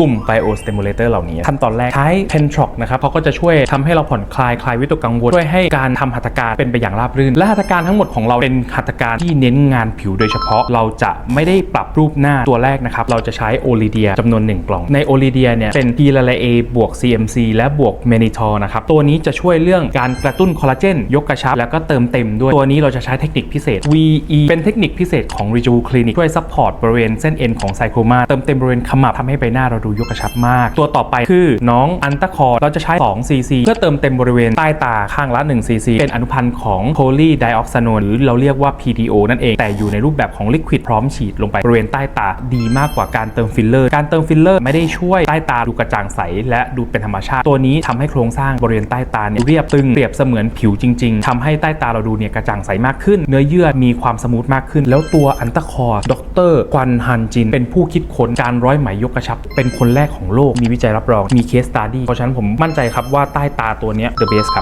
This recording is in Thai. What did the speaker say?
กลุ่ม Bio Stimulator เหล่านี้ขั้นตอนแรกใช้ p e n t r o c นะครับเขาก็จะช่วยทำให้เราผ่อนคลาย คลายวิตกกังวล ช่วยให้การทำหัตถการเป็นไปอย่างราบรื่น และหัตถการทั้งหมดของเราเป็นหัตถการที่เน้นงานผิวโดยเฉพาะ เราจะไม่ได้ปรับรูปหน้าตัวแรกนะครับ เราจะใช้โอลิเดียจำนวน 1 กล่อง ในโอลิเดียเนี่ยเป็น p ีลาเอบวก CMC และบวกเมนิทอร์นะครับ ตัวนี้จะช่วยเรื่องการกระตุ้นคอลลาเจนยกกระชับ แล้วก็เติมเต็มด้วย ตัวนี้เราจะใช้เทคนิคพิเศษ VE เป็นเทคนิคพิเศษของ Reju Clinic ช่วยซัพพอร์ตบริเวณเส้นเอ็นของไซโครมาเติมเต็มบริเวณขมับทำให้ใบหน้าเราูยกกระชับมาก ตัวต่อไปคือน้องอันตะคอร์เราจะใช้ 2 cc เพื่อเติมเต็มบริเวณใต้ตาข้างละ 1 cc เป็นอนุพันธ์ของโพลีไดออกซานนหรือเราเรียกว่า PDO นั่นเอง แต่อยู่ในรูปแบบของลิควิดพร้อมฉีดลงไปบริเวณใต้ตาดีมากกว่าการเติมฟิลเลอร์ การเติมฟิลเลอร์ไม่ได้ช่วยใต้ตาดูกระจ่างใส และดูเป็นธรรมชาติ ตัวนี้ทำให้โครงสร้างบริเวณใต้ตาเนี่ยเรียบตึงเปรียบเสมือนผิวจริง ๆทำให้ใต้ตาเราดูเนี่ยกระจ่างใสมากขึ้น เนื้อเยื่อมีความสมูทมากขึ้น แล้วตัวอันตะคอร์ดรควันฮันจิน เป็นผู้คิดค้นการร้อยไหมยกกระชับเป็นคนแรกของโลกมีวิจัยรับรองมีเคสตาดี้เพราะฉะนั้นผมมั่นใจครับว่าใต้ตาตัวนี้ the best ครับ